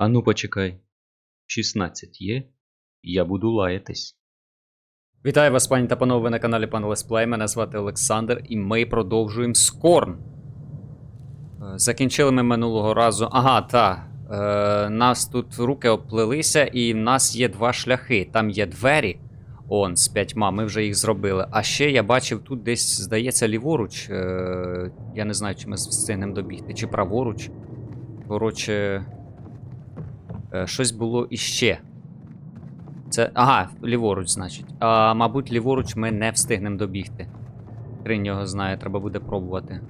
Ану почекай. 16 є? Я буду лаятись. Вітаю вас, пані та панове, на каналі Пан Лесплей. Мене звати Олександр, і ми продовжуємо Скорн. Е, Закінчили ми минулого разу. Ага, та. Е, нас тут руки оплелися, і в нас є два шляхи. Там є двері. Он, з п'ятьма, ми вже їх зробили. А ще я бачив тут десь, здається, ліворуч. Е, я не знаю, чи ми встигнемо добігти, чи праворуч. Коротше. Е, щось було іще. Це. Ага, ліворуч, значить. А, мабуть, ліворуч ми не встигнемо добігти. Хрень його знає, треба буде пробувати.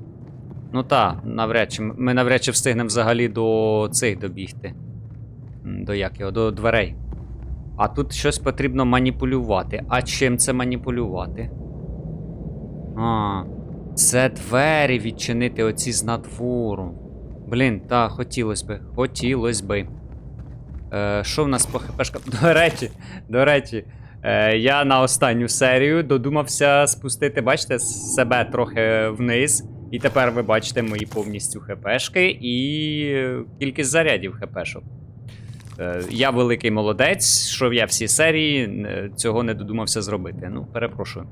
Ну та, навряд чи. Ми навряд чи встигнемо взагалі до цих добігти. До як його? До дверей. А тут щось потрібно маніпулювати. А чим це маніпулювати? А, це двері відчинити оці з надвору. Блін, та, хотілося би. Хотілося би. Е, що в нас по хпшкам? До речі, до речі, е, я на останню серію додумався спустити, бачите, себе трохи вниз. І тепер ви бачите мої повністю хпшки і кількість зарядів хпшок. Е, я великий молодець, що я всі серії е, цього не додумався зробити. Ну, перепрошую.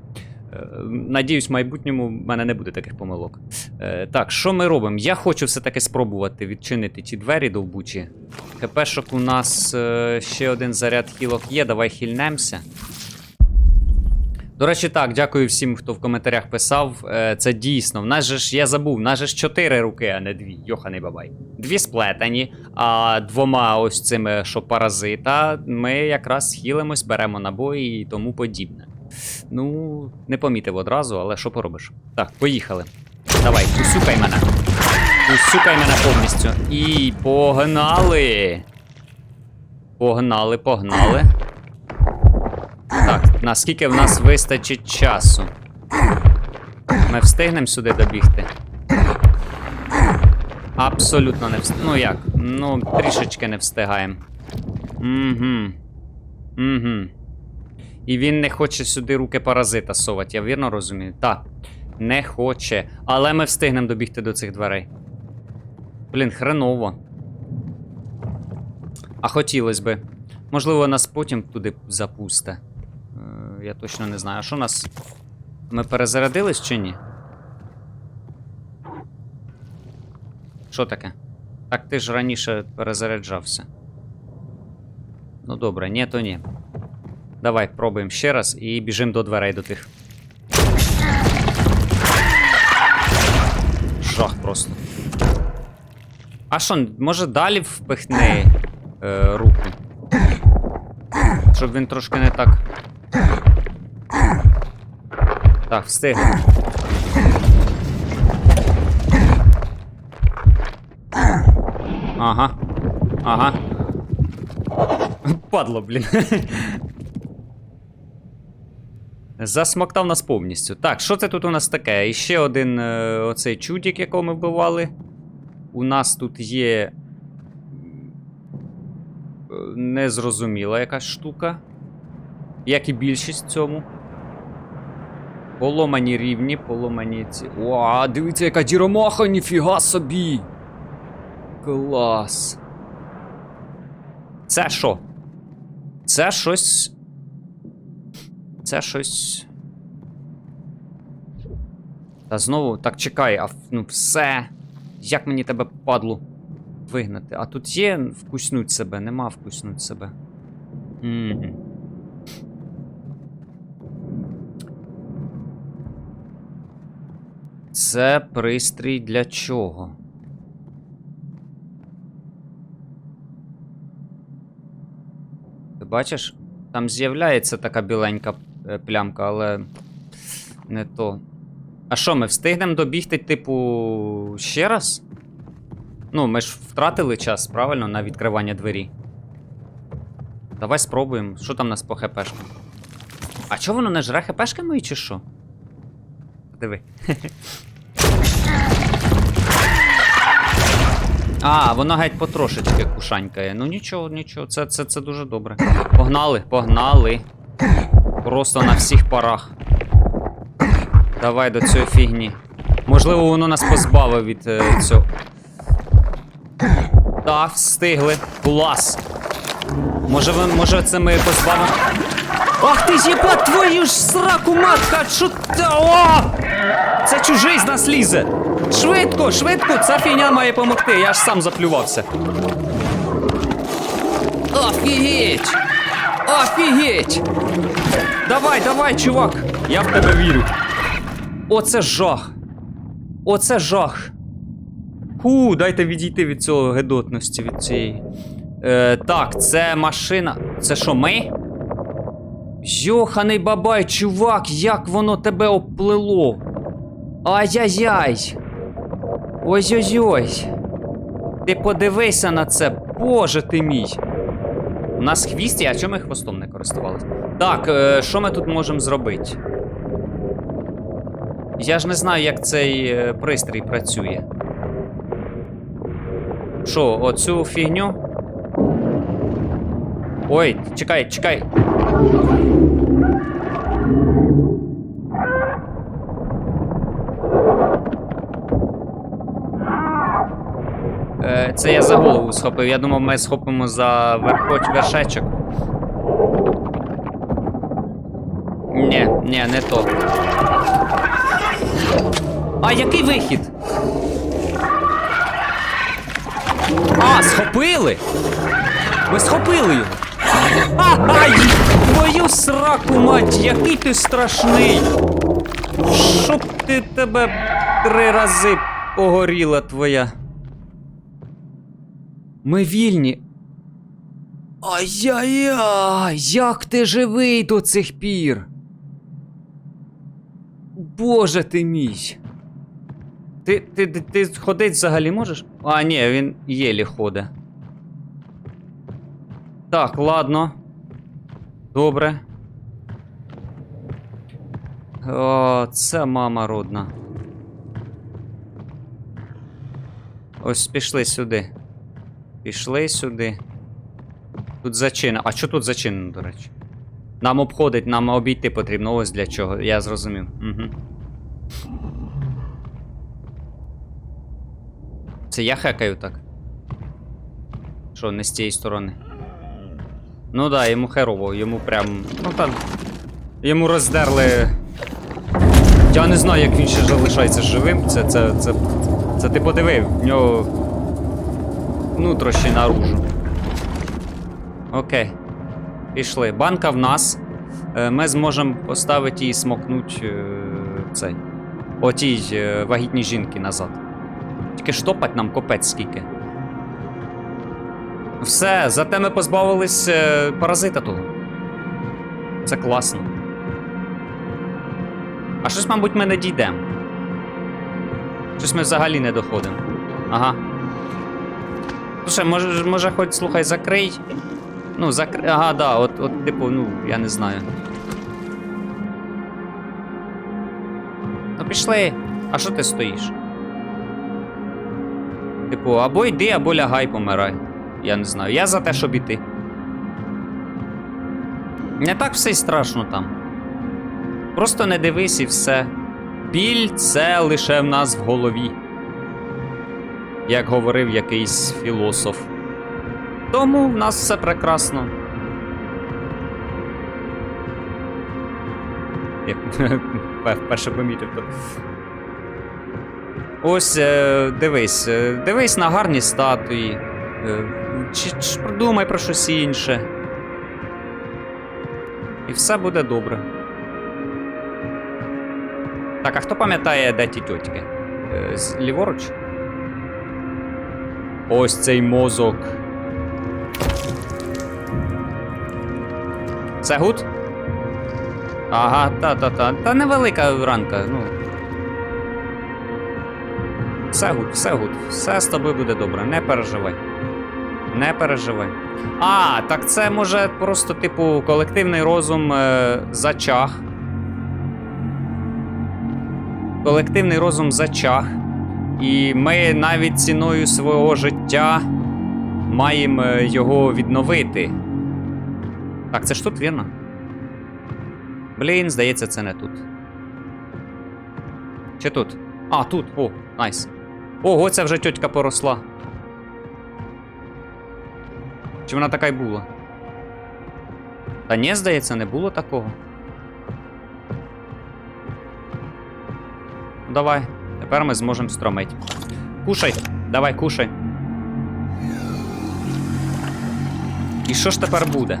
Е, Надіюсь, в майбутньому в мене не буде таких помилок. Е, так, що ми робимо? Я хочу все-таки спробувати відчинити ті двері довбучі. ХПшок у нас е, ще один заряд хілок є, давай хильнемося. До речі, так, дякую всім, хто в коментарях писав. Це дійсно. В нас же ж, я забув, в нас же ж чотири руки, а не дві. Йоханий бабай. Дві сплетені, а двома ось цими, що паразита, ми якраз хілимось, беремо набої і тому подібне. Ну, не помітив одразу, але що поробиш? Так, поїхали. Давай, усюкай мене. Усюкай мене повністю. І погнали. Погнали, погнали. Так, наскільки в нас вистачить часу? Ми встигнемо сюди добігти? Абсолютно не встигаємо. Ну як? Ну, трішечки не встигаємо. Угу. Угу. І він не хоче сюди руки паразита совати, я вірно розумію? Так. Не хоче. Але ми встигнемо добігти до цих дверей. Блін, хреново. А хотілося би. Можливо, нас потім туди запусте. Е, я точно не знаю. А що нас. Ми перезарядились чи ні? Що таке? Так ти ж раніше перезаряджався. Ну добре, ні, то ні. Давай, пробуємо ще раз і біжимо до дверей до тих. Жах просто. А що, може далі впихни е, руку? Щоб він трошки не так. Так, встиг. Ага. Ага. Падло, блін. Засмоктав нас повністю. Так, що це тут у нас таке? І ще один е, оцей чудік, якого ми вбивали. У нас тут є. е, Незрозуміла якась штука. Як і більшість в цьому. Поломані рівні, поломані ці. О, дивіться, яка діромаха, ніфіга собі! Клас. Це що? Це щось. Це щось. Та знову, так чекай, а ну все. Як мені тебе падлу вигнати? А тут є вкуснуть себе, нема вкуснуть себе. Угу. Це пристрій для чого? Ти бачиш? Там з'являється така біленька плямка, але не то. А що, ми встигнемо добігти, типу, ще раз? Ну, ми ж втратили час, правильно, на відкривання двері. Давай спробуємо. Що там у нас по хпшкам? А чого воно не жре хпшки мої, чи що? Диви. А, воно геть потрошечки кушанькає. Ну нічого, нічого, це, це, це дуже добре. Погнали, погнали. Просто на всіх парах. Давай до цієї фігні. Можливо, воно нас позбавить від е, цього. Так, встигли. Клас. Може, ви, може це ми позбавимо. Ах ти ж єба твою ж сраку матка! Ти? О! Це чужий з нас лізе! Швидко, швидко! Ця фігня має помогти, я ж сам заплювався. Офігеть! Офігеть! Давай, давай, чувак! Я в тебе вірю. Оце жах. Оце жах. Ху, дайте відійти від цього гедотності, від цієї. Е, так, це машина. Це що, ми? Йоханий бабай, чувак, як воно тебе оплело. Ай-яй-яй. Ой-ой-ой. Ти подивися на це, боже ти мій. У нас хвіст є, а чому ми хвостом не користувалися? Так, е, що ми тут можемо зробити? Я ж не знаю, як цей е, пристрій працює. Що, оцю фігню? Ой, чекай, чекай. Е, Це я за голову схопив. Я думав, ми схопимо за верхоч вершечок. Ні, ні, не то. А який вихід? А, схопили! Ви схопили його! А, ай! Твою сраку, мать, який ти страшний! Щоб ти тебе три рази погоріла твоя. Ми вільні. Ай-яй-яй! Як ти живий до цих пір? Боже ти мій. Ти, ти, ти, ти ходить взагалі можеш? А, ні, він єлі ходить. Так, ладно. Добре. О, це мама родна. Ось пішли сюди. Пішли сюди. Тут зачинено. А що тут зачинено, до речі? Нам обходить, нам обійти потрібно. Ось для чого. Я зрозумів. Угу. Це я хекаю так. Що, не з цієї сторони. Ну да, йому херово, йому прям. Ну там. Йому роздерли. Я не знаю, як він ще залишається живим. Це, це, це, це ти подивив, в нього. Нутрощі наружу. Окей. Пішли. Банка в нас. Е, Ми зможемо поставити і смокнуть е, цей. Отій е, вагітній жінки назад. Тільки штопать нам копець скільки. Все, зате ми позбавились паразита того. Це класно. А щось, мабуть, ми не дійдемо. Щось ми взагалі не доходимо. Ага. Слушай, може, може хоч слухай, закрий. Ну, закрий. Ага, да, от, от, типу, ну, я не знаю. Ну пішли. А що ти стоїш? Типу, або йди, або лягай, помирай. Я не знаю. Я за те, щоб іти. Не так все й страшно там. Просто не дивись і все. Біль це лише в нас в голові. Як говорив якийсь філософ. Тому в нас все прекрасно. Як вперше помітив то. Ось е, дивись, е, дивись на гарні статуї. Е, чи, чи подумай про щось інше. І все буде добре. Так, а хто пам'ятає, де ті тьотьки? Ліворуч? Ось цей мозок. Це гуд? Ага, та-та-та. Та невелика ранка, ну. Все гуд, все гуд. Все з тобою буде добре, не переживай. Не переживай. А, так це може просто, типу, колективний розум е, зачах. Колективний розум зачах. І ми навіть ціною свого життя маємо е, його відновити. Так, це ж тут вірно? Блін, здається, це не тут. Чи тут? А, тут, о, найс. Ого, це вже тьотька поросла. Чи вона така й була? Та ні, здається, не було такого. Давай, тепер ми зможемо стромити. Кушай, давай, кушай. І що ж тепер буде?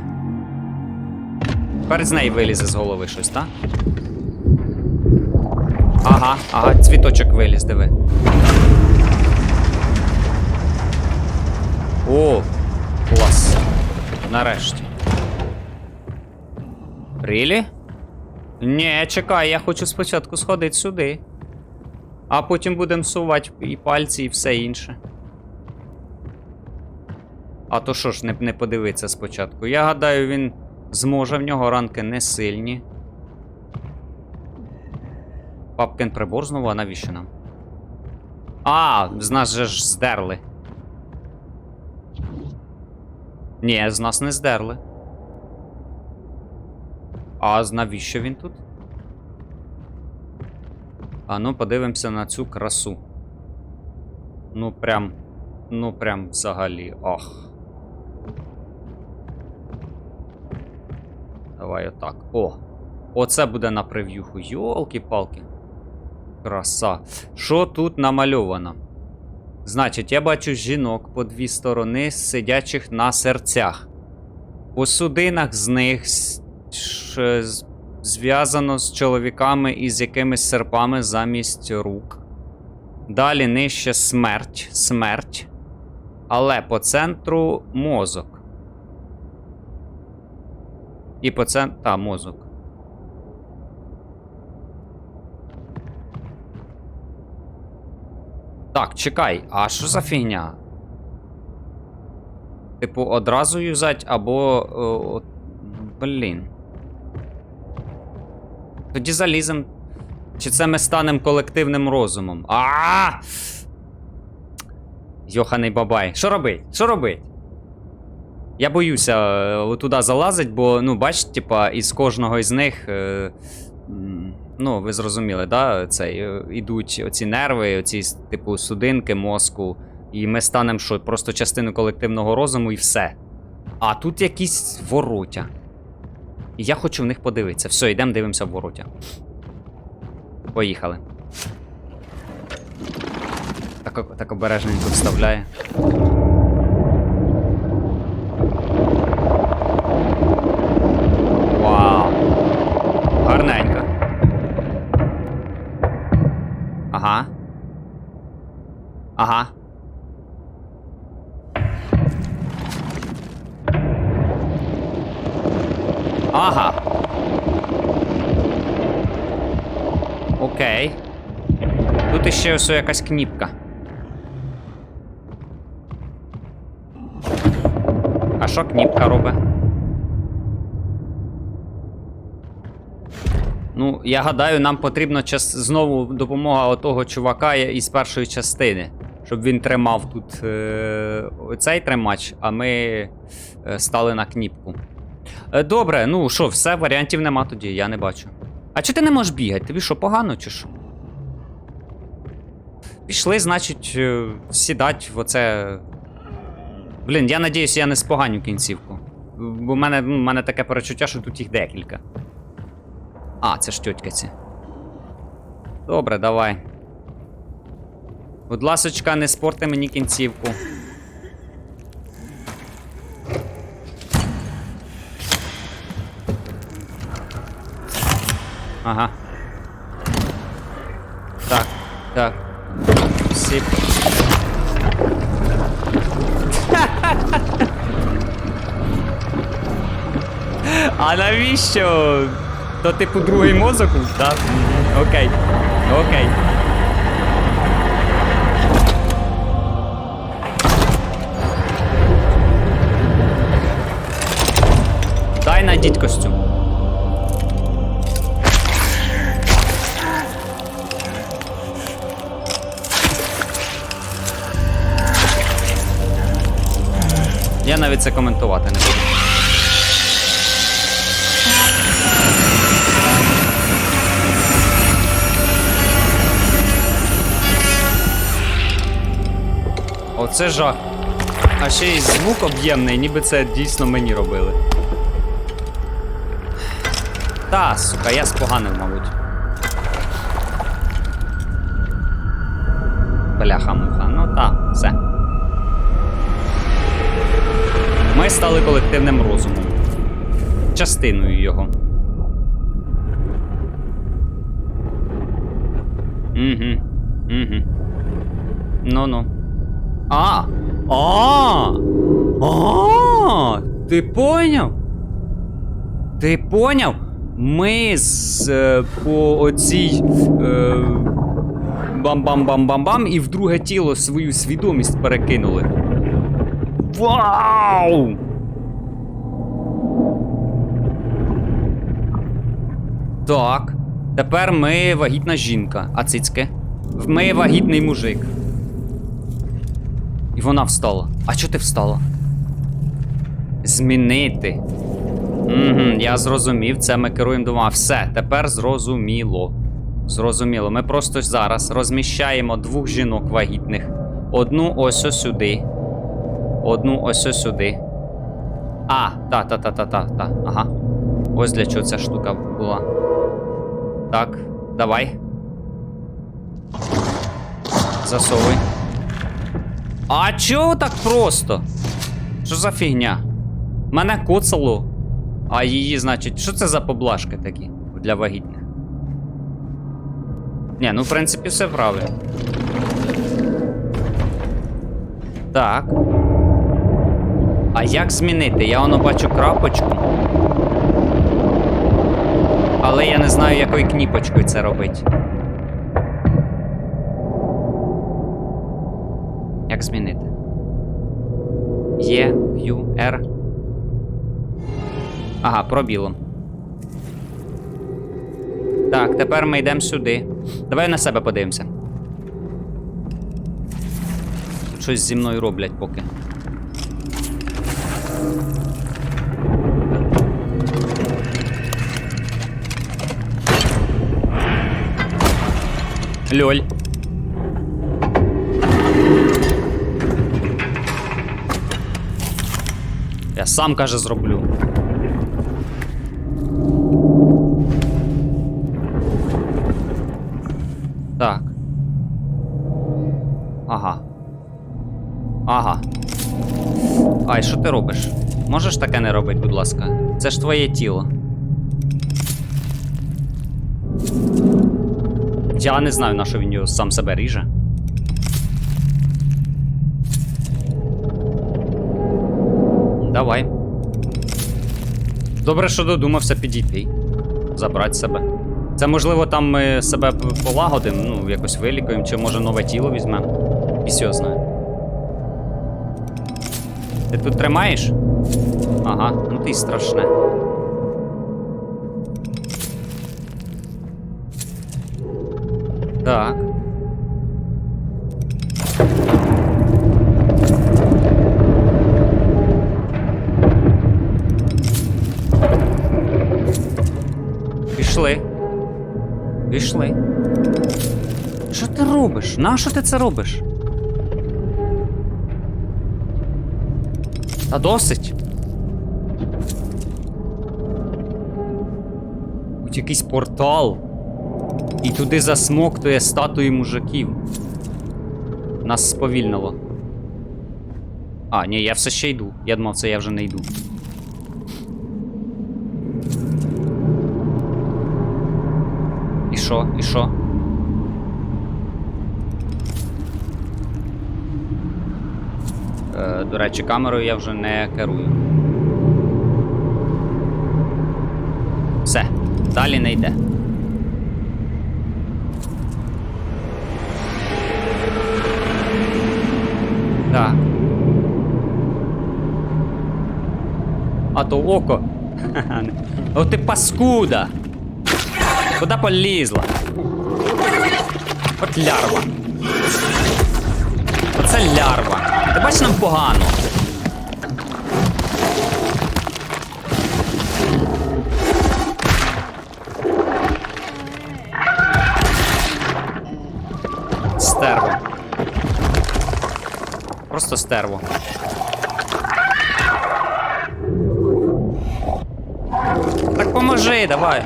Тепер з неї вилізе з голови щось, так? Ага, ага, цвіточок виліз, диви. О, клас. Нарешті. Рілі? Ні, чекай, я хочу спочатку сходити сюди. А потім будемо сувати і пальці, і все інше. А то що ж, не, не подивитися спочатку. Я гадаю, він зможе, в нього ранки не сильні. Папкин прибор знову, а навіщо нам? А, з нас же ж здерли. Ні, з нас не здерли. А навіщо він тут? А ну подивимося на цю красу. Ну прям. Ну прям взагалі. Ох. Давай отак. О! Оце буде на прев'юху. Йолки-палки. Краса. Що тут намальовано? Значить, я бачу жінок по дві сторони, сидячих на серцях. По судинах з них зв'язано з чоловіками із якимись серпами замість рук. Далі нижче смерть. Смерть. Але по центру мозок. І по центру. Та, мозок. Так, чекай, а що за фігня? Типу, одразу юзать або. О, о, блін. Тоді залізем. Чи це ми станемо колективним розумом? А! Йоханий бабай. Що робить? Що робить? Я боюся е, туди залазить, бо, ну, бач, типа, із кожного із них. Е, ну, ви зрозуміли, да? Цей, е, ідуть оці нерви, оці, типу, судинки мозку. І ми станемо що, просто частиною колективного розуму і все. А тут якісь воротя. Я хочу в них подивитися. Все, йдемо дивимося в воротя. Поїхали. Так, так обережненько вставляє. Вау. Гарненько. Ага. Ага. Ага. Окей. Тут якась кніпка. А що кніпка робить? Ну, я гадаю, нам потрібна час... знову допомога отого чувака із першої частини. Щоб він тримав тут е... цей тримач, а ми е... стали на кніпку. Е, Добре, ну що, все, варіантів нема тоді, я не бачу. А чи ти не можеш бігати? Тобі що, погано, чи що? Пішли, значить, е, сідать в оце. Блін, я надіюсь, я не споганю кінцівку. Бо в мене, ну, в мене таке перечуття, що тут їх декілька. А, це ж тьотька ці. Добре, давай. Будь ласочка, не спорти мені кінцівку. Ага. Так, так. Сіп. А навіщо? То типу другий мозок? Так. Окей. Окей. Дай найдіть костюм. Я навіть це коментувати не буду. Оце жах. А ще й звук об'ємний, ніби це дійсно мені робили. Та, сука, я споганив, мабуть. Стали колективним розумом. Частиною його. Угу. Угу. Ну-ну. А! А! А! Ти поняв? Ти поняв? Ми з е, по оцій. Е, бам-бам-бам-бам-бам і в друге тіло свою свідомість перекинули. Вау! Так. Тепер ми вагітна жінка, а цицьки? Ми вагітний мужик. І вона встала. А чого ти встала? Змінити. Угу, я зрозумів, це ми керуємо двома. Все, тепер зрозуміло. Зрозуміло. Ми просто зараз розміщаємо двох жінок вагітних. Одну ось сюди. Одну ось сюди. А, та, та, та, та, та, та. Ага. Ось для чого ця штука була. Так, давай. Засовуй. А чого так просто? Що за фігня? Мене коцало, а її, значить, що це за поблажки такі для вагітних? Ні, ну в принципі все правильно. Так. А як змінити? Я воно бачу крапочку. Але я не знаю, якою кніпочкою це робить. Як змінити? Є, Q, R. Ага, пробілом. Так, тепер ми йдемо сюди. Давай на себе подивимося. Щось зі мною роблять поки. Льоль. Я сам каже зроблю. Так. Ага. Ага. Ай, що ти робиш? Можеш таке не робити, будь ласка. Це ж твоє тіло. Я не знаю, на що він його сам себе ріже. Давай. Добре, що додумався підійти. Забрати себе. Це можливо там ми себе полагодимо, ну, якось вилікуємо, чи може нове тіло візьмемо. І все знає. Ти тут тримаєш? Ага, ну ти страшне. Так. Пішли. Пішли. Що ти робиш? Нащо ти це робиш? Та досить. Тут якийсь портал. І туди засмоктує статуї мужиків. Нас сповільнило. А, ні, я все ще йду. Я думав, це я вже не йду. І що? І що? Е, до речі, камерою я вже не керую. Все, далі не йде. А то око. О ти паскуда. Куда полізла? От лярва. Оце лярва. Ти бачиш нам погано. Стерво. Просто стерво. Поможи, давай.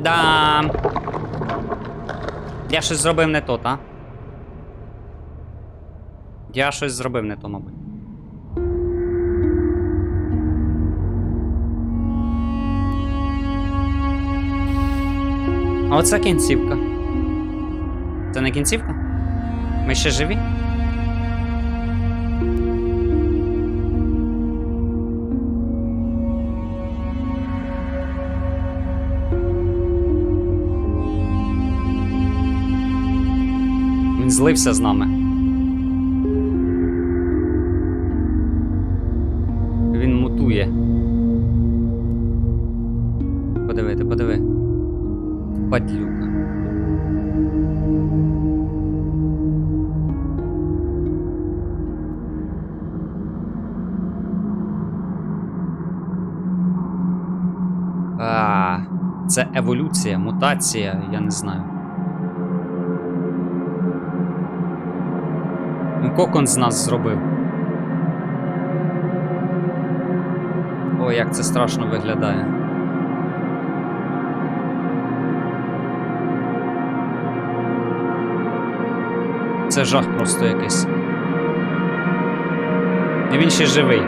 Да. Я щось зробив не то, та? Я щось зробив не то, мабуть. А оце кінцівка. Це не кінцівка? Ми ще живі? Злився з нами. Він мутує. Подиви, ти подиви. Падлюка. А, це еволюція, мутація, я не знаю. Кокон з нас зробив. О, як це страшно виглядає. Це жах просто якийсь. І він ще живий.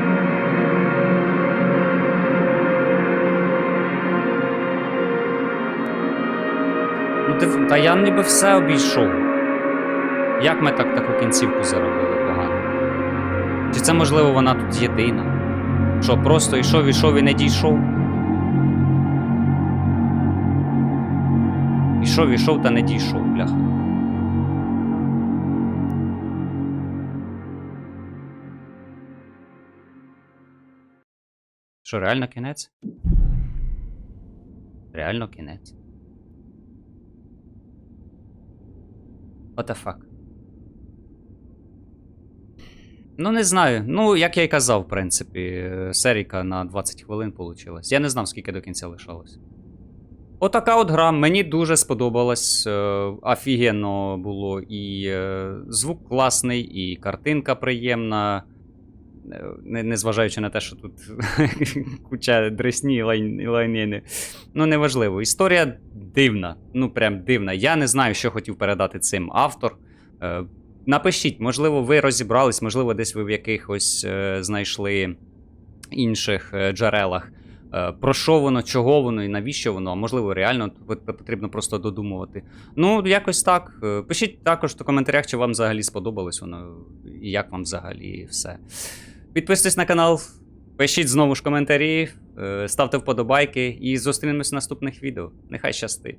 Ну, ти, та я ніби все обійшов. Як ми так таку кінцівку заробили погано? Чи це можливо вона тут єдина? Що просто йшов, ішов і не дійшов? Ішов, ішов та не дійшов, бляха. Що, реально кінець? Реально кінець. What the fuck? Ну, не знаю. Ну, як я й казав, в принципі, серійка на 20 хвилин вийшла. Я не знав, скільки до кінця лишалось. Отака от гра, мені дуже сподобалась. е, Офігенно було. І е, звук класний, і картинка приємна. Е, незважаючи на те, що тут куча дресні і. Ну, неважливо. Історія дивна. Ну, прям дивна. Я не знаю, що хотів передати цим автор. Напишіть, можливо, ви розібрались, можливо, десь ви в якихось е, знайшли інших е, джерелах. Е, про що воно, чого воно і навіщо воно, а можливо, реально потрібно просто додумувати. Ну, якось так. Е, Пишіть також в коментарях, чи вам взагалі сподобалось воно, і як вам взагалі все. Підписуйтесь на канал, пишіть знову ж коментарі, ставте вподобайки і зустрінемось в наступних відео. Нехай щастить.